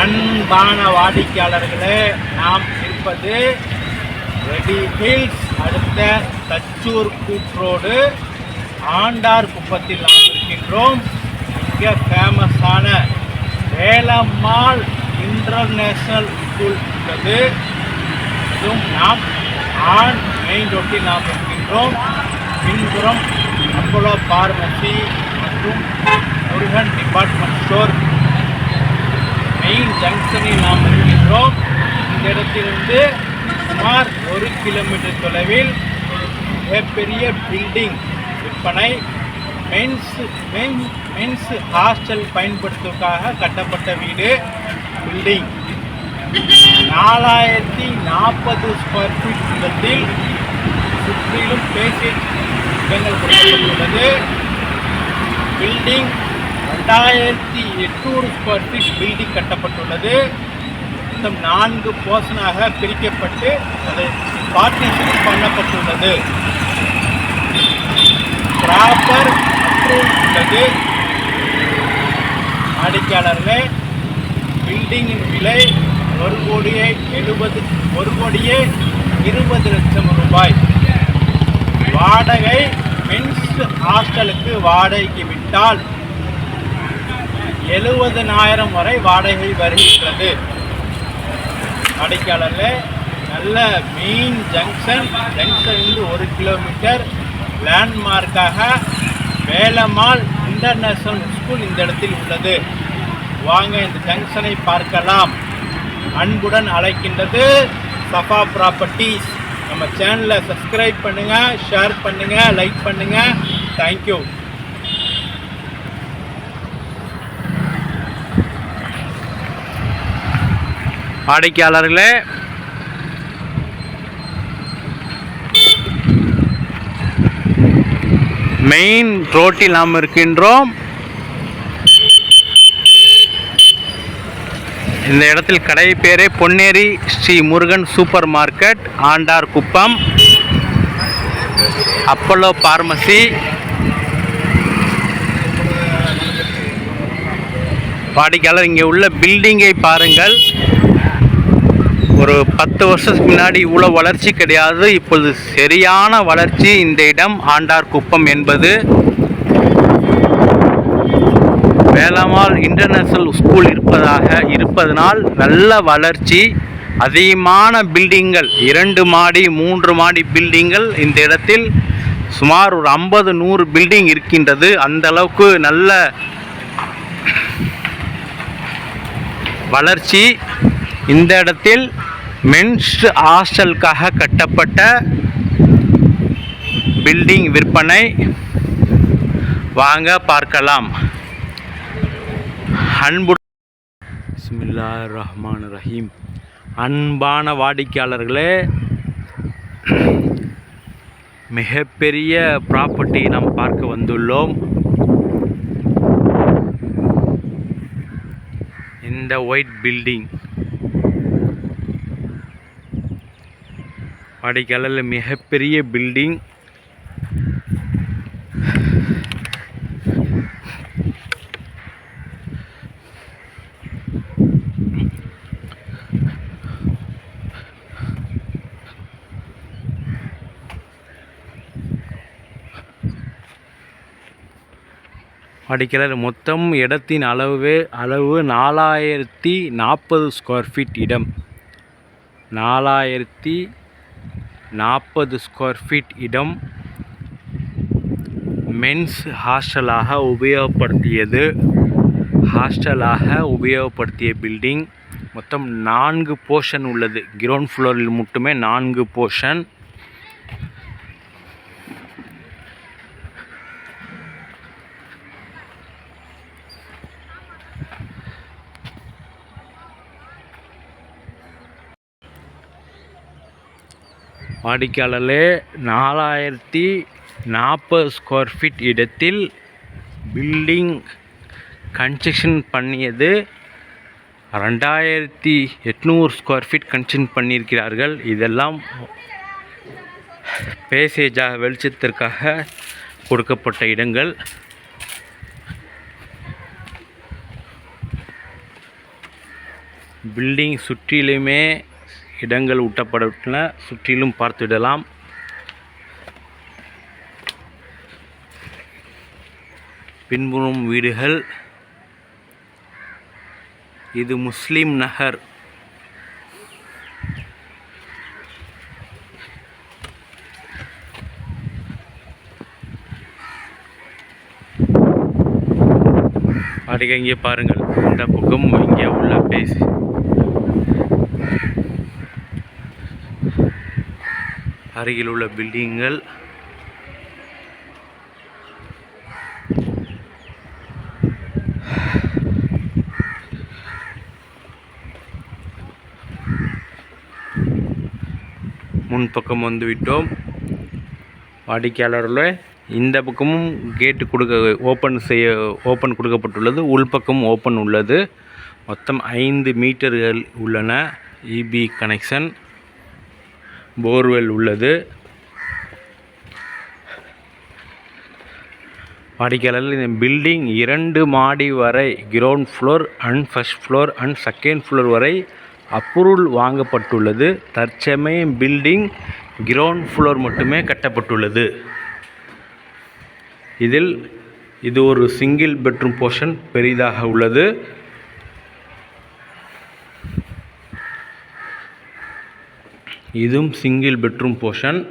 அன்பான வாடிக்கையாளர்களே நாம் இருப்பது ரெடி ஹில்ஸ் அடுத்த தச்சூர் கூட்ரோடு ஆண்டார் குப்பத்தில் நாம் இருக்கின்றோம். மிக ஃபேமஸான வேலம்மாள் இன்டர்நேஷ்னல் ஸ்கூல் உள்ளது. இதுவும் நாம் ஆண் மெயின் ரோட்டில் நாம் இருக்கின்றோம். பின்புறம் அப்போலோ பார்மசி மற்றும் முருகன் டிபார்ட்மெண்ட் ஸ்டோர் மெயின் ஜங்ஷனில் நாம் இருக்கின்றோம் இந்த இடத்திலிருந்து சுமார் ஒரு கிலோமீட்டர் தொலைவில் மிகப்பெரிய பில்டிங் விற்பனை மென்ஸ் மென் மென்ஸ் ஹாஸ்டல் பயன்படுத்துவதற்காக கட்டப்பட்ட வீடு பில்டிங் நாலாயிரத்தி நாற்பது ஸ்கொயர் ஃபீட் இடத்தில் சுற்றிலும் பேசிட் இடங்கள் கொடுக்கப்பட்டுள்ளது. பில்டிங் ரெண்டாயிரத்தி எட்நூறு ஸ்கொயர் ஃபீட் பில்டிங் கட்டப்பட்டுள்ளது. மொத்தம் நான்கு போர்ஷனாக பிரிக்கப்பட்டு அது பார்ட்னர்ஷிப் பண்ணப்பட்டுள்ளது. ப்ராப்பர் அப்ரூவ் உள்ளது. வாடிக்கையாளர்களே பில்டிங்கின் விலை ஒரு கோடியே எழுபது ஒரு கோடியே இருபது லட்சம் ரூபாய். வாடகை மென்ஸ் ஹாஸ்டலுக்கு வாடகைக்கு விட்டால் எழுபதனாயிரம் வரை வாடகை வருகின்றது. வாடிக்கையாளர்களே நல்ல மெயின் ஜங்ஷன் ஜங்ஷன்லேருந்து ஒரு கிலோமீட்டர். லேண்ட்மார்க்காக வேலம்மாள் இன்டர்நேஷனல் ஸ்கூல் இந்த இடத்தில் உள்ளது. வாங்க இந்த ஜங்ஷனை பார்க்கலாம். அன்புடன் அழைக்கின்றது சஃபா ப்ராப்பர்ட்டிஸ். நம்ம சேனலை சப்ஸ்கிரைப் பண்ணுங்கள் ஷேர் பண்ணுங்கள் லைக் பண்ணுங்கள் தேங்க்யூ வாடிக்கையாளர்களே. மெயின் ரோட்டில் நாம் இருக்கின்றோம். இந்த இடத்தில் கடை பேரே Ponneri Sri Murugan super market Andar Kuppam Apollo pharmacy வாடிக்கையாளர் இங்கே உள்ள பில்டிங்கை பாருங்கள். ஒரு பத்து வருஷத்துக்கு முன்னாடி இவ்வளோ வளர்ச்சி கிடையாது. இப்பொழுது சரியான வளர்ச்சி இந்த இடம் ஆண்டார் குப்பம் என்பது. வேளாமால் இன்டர்நேஷனல் ஸ்கூல் இருப்பதாக இருப்பதனால் நல்ல வளர்ச்சி. அதிகமான பில்டிங்கள் இரண்டு மாடி மூன்று மாடி பில்டிங்கள் இந்த இடத்தில் சுமார் ஒரு ஐம்பது நூறு பில்டிங் இருக்கின்றது. அந்த அளவுக்கு நல்ல வளர்ச்சி. இந்த இடத்தில் மென்ஸ் ஹாஸ்டலுக்காக கட்டப்பட்ட பில்டிங் விற்பனை. வாங்க பார்க்கலாம். அன்பு பிஸ்மில்லா ரஹ்மான் ரஹீம் அன்பான வாடிக்கையாளர்களே மிகப்பெரிய ப்ராப்பர்ட்டி நாம் பார்க்க வந்துள்ளோம். இந்த ஒயிட் பில்டிங் வாடிக்கையாளர் மிகப்பெரிய பில்டிங் வாடிக்கையாளர் மொத்தம் இடத்தின் அளவு அளவு நாலாயிரத்தி நாற்பது ஸ்கொயர் ஃபீட் இடம். நாலாயிரத்தி நாற்பது ஸ்கொயர் ஃபீட் இடம் மென்ஸ் ஹாஸ்டலாக உபயோகப்படுத்தியது. ஹாஸ்டலாக உபயோகப்படுத்திய பில்டிங் மொத்தம் நான்கு போர்ஷன் உள்ளது. கிரவுண்ட் ஃப்ளோரில் மட்டுமே நான்கு போர்ஷன் வாடிக்கையாளர்களே நாலாயிரத்தி நாற்பது ஸ்கொயர் ஃபீட் இடத்தில் பில்டிங் கன்ஸ்ட்ரக்ஷன் பண்ணியது. ரெண்டாயிரத்தி எட்நூறு ஸ்கொயர் ஃபீட் கன்ஸ்ட்ரக்ஷன் பண்ணியிருக்கிறார்கள். இதெல்லாம் பேசேஜாக வெளிச்சத்திற்காக கொடுக்கப்பட்ட இடங்கள். பில்டிங் சுற்றிலுமே இடங்கள் ஊட்டப்பட்டுள்ளன. சுற்றிலும் பார்த்துவிடலாம். பின்புறம் வீடுகள். இது முஸ்லீம் நகர். அடிக்க இங்கே பாருங்கள். இந்த பக்கம் இங்கே உள்ள பேசி அருகில் உள்ள பில்டிங்கள் முன்பக்கம் வந்துவிட்டோம். வாடிக்கையாளர்களே இந்த பக்கமும் கேட்டு கொடுக்க ஓப்பன் செய்ய ஓப்பன் கொடுக்கப்பட்டுள்ளது. உள்பக்கம் ஓப்பன் உள்ளது. மொத்தம் ஐந்து மீட்டர்கள் உள்ளன. இபி கனெக்ஷன் போர்வெல் உள்ளது. வாடிக்கையாளர்கள் இந்த பில்டிங் இரண்டு மாடி வரை ground floor and first floor and second floor வரை அப்ரூவல் வாங்கப்பட்டுள்ளது. தற்சமயம் பில்டிங் கிரவுண்ட் ஃப்ளோர் மட்டுமே கட்டப்பட்டுள்ளது. இதில் இது ஒரு சிங்கிள் பெட்ரூம் போர்ஷன் பெரிதாக உள்ளது. இதுவும் சிங்கிள் பெட்ரூம் போர்ஷன்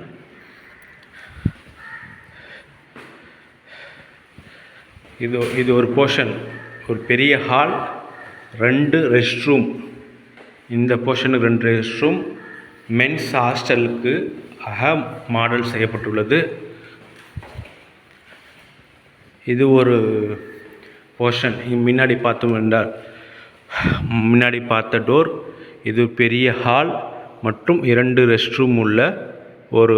இது இது ஒரு போர்ஷன் ஒரு பெரிய ஹால் ரெண்டு ரெஸ்ட் ரூம் இந்த போர்ஷனுக்கு ரெண்டு ரெஸ்ட் ரூம் மென்ஸ் ஹாஸ்டலுக்கு அக மாடல் செய்யப்பட்டுள்ளது. இது ஒரு போர்ஷன் முன்னாடி பார்த்தோம் என்றால் முன்னாடி பார்த்த டோர் இது பெரிய ஹால் மற்றும் இரண்டு ரெஸ்ட் ரூம் உள்ள ஒரு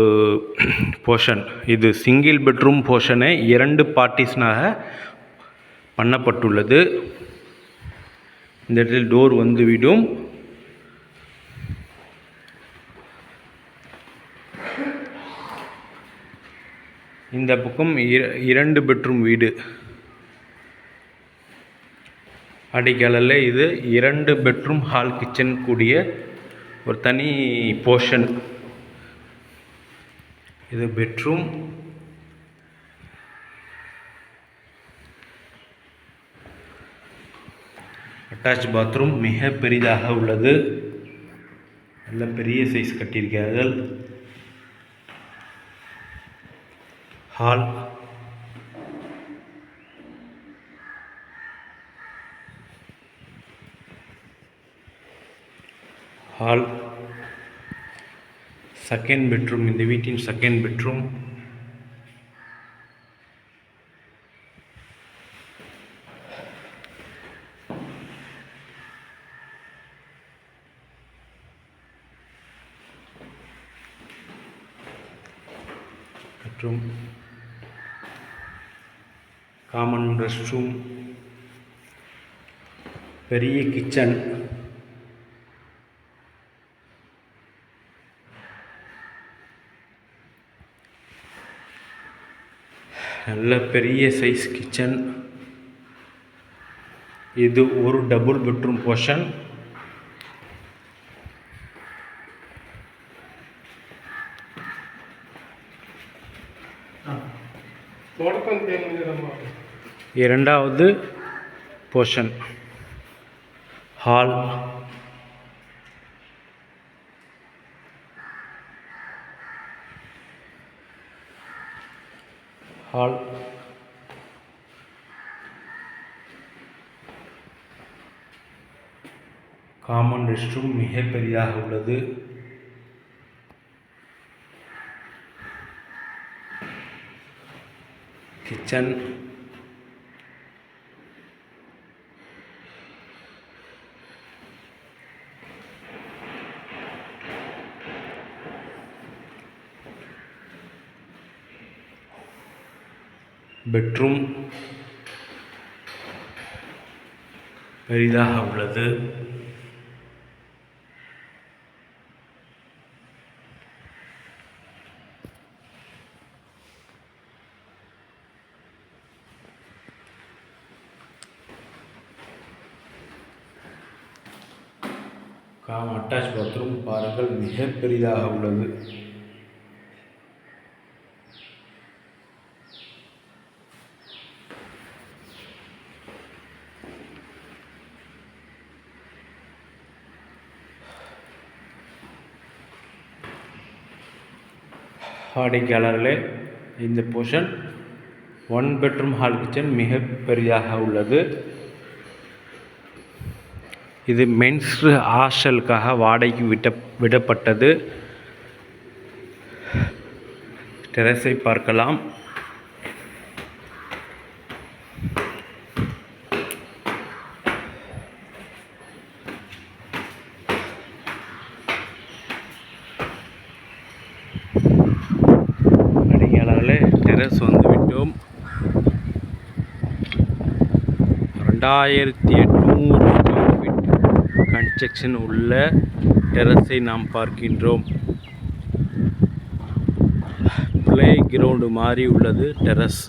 போர்ஷன் இது சிங்கிள் பெட்ரூம் போர்ஷனை இரண்டு பார்ட்டிஸ்னாக பண்ணப்பட்டுள்ளது. இந்த இடத்தில் டோர் வந்து விடும் இந்த பக்கம் இரண்டு பெட்ரூம் வீடு. அடிக்கலில் இது இரண்டு பெட்ரூம் ஹால் கிச்சன் கூடிய ஒரு தனி போர்ஷன் இது பெட்ரூம் அட்டாச் பாத்ரூம் மிக பெரிதாக உள்ளது. நல்ல பெரிய சைஸ் கட்டியிருக்கிறார்கள். ஹால் ஹால் செகண்ட் பெட்ரூம் இந்த வீட்டின் செகண்ட் பெட்ரூம் மற்றும் காமன் ரெஸ்ட் ரூம் பெரிய கிச்சன் நல்ல பெரிய சைஸ் கிச்சன் இது ஒரு டபுள் பெட்ரூம் போர்ஷன் இரண்டாவது portion hall hall common rest room மிக பெரிதாக உள்ளது. கிச்சன் பெட்ரூம் பெரிதாக உள்ளது. காம் அட்டாச் பாத்ரூம் பாருங்கள் மிக பெரிதாக உள்ளது. வாடிக்கையாளர்களே இந்த portion one bedroom hall kitchen மிக பெரிதாக உள்ளது. இது மென்ஸ் ஹாஸ்டலுக்காக வாடகைக்கு விட்ட விடப்பட்டது. டெரஸை பார்க்கலாம். ரெண்டாயிரத்தி எட்நூறு ஸ்கொயர் ஃபீட் கன்ஸ்ட்ரக்ஷன் உள்ள டெரஸை நாம் பார்க்கின்றோம். ப்ளே கிரவுண்டு மாதிரி உள்ளது டெரஸ்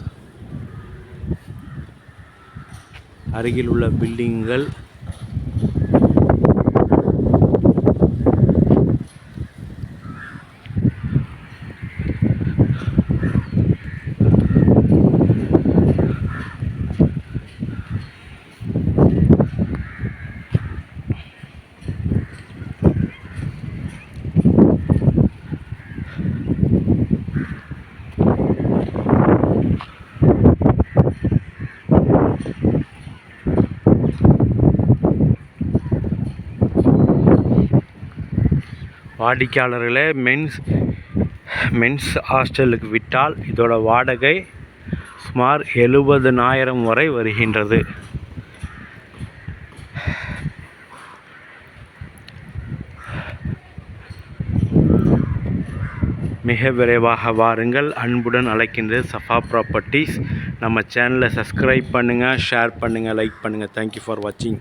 அருகில் உள்ள பில்டிங்கள் வாடிக்கையாளர்களே மென்ஸ் மென்ஸ் ஹாஸ்டலுக்கு விட்டால் இதோட வாடகை சுமார் எழுபதனாயிரம் வரை வருகின்றது. மிக விரைவாக வாருங்கள். அன்புடன் அழைக்கின்றது சஃபா ப்ராப்பர்ட்டிஸ் நம்ம சேனலை சப்ஸ்கிரைப் பண்ணுங்கள் ஷேர் பண்ணுங்கள் லைக் பண்ணுங்கள் தேங்க்யூ ஃபார் வாட்சிங்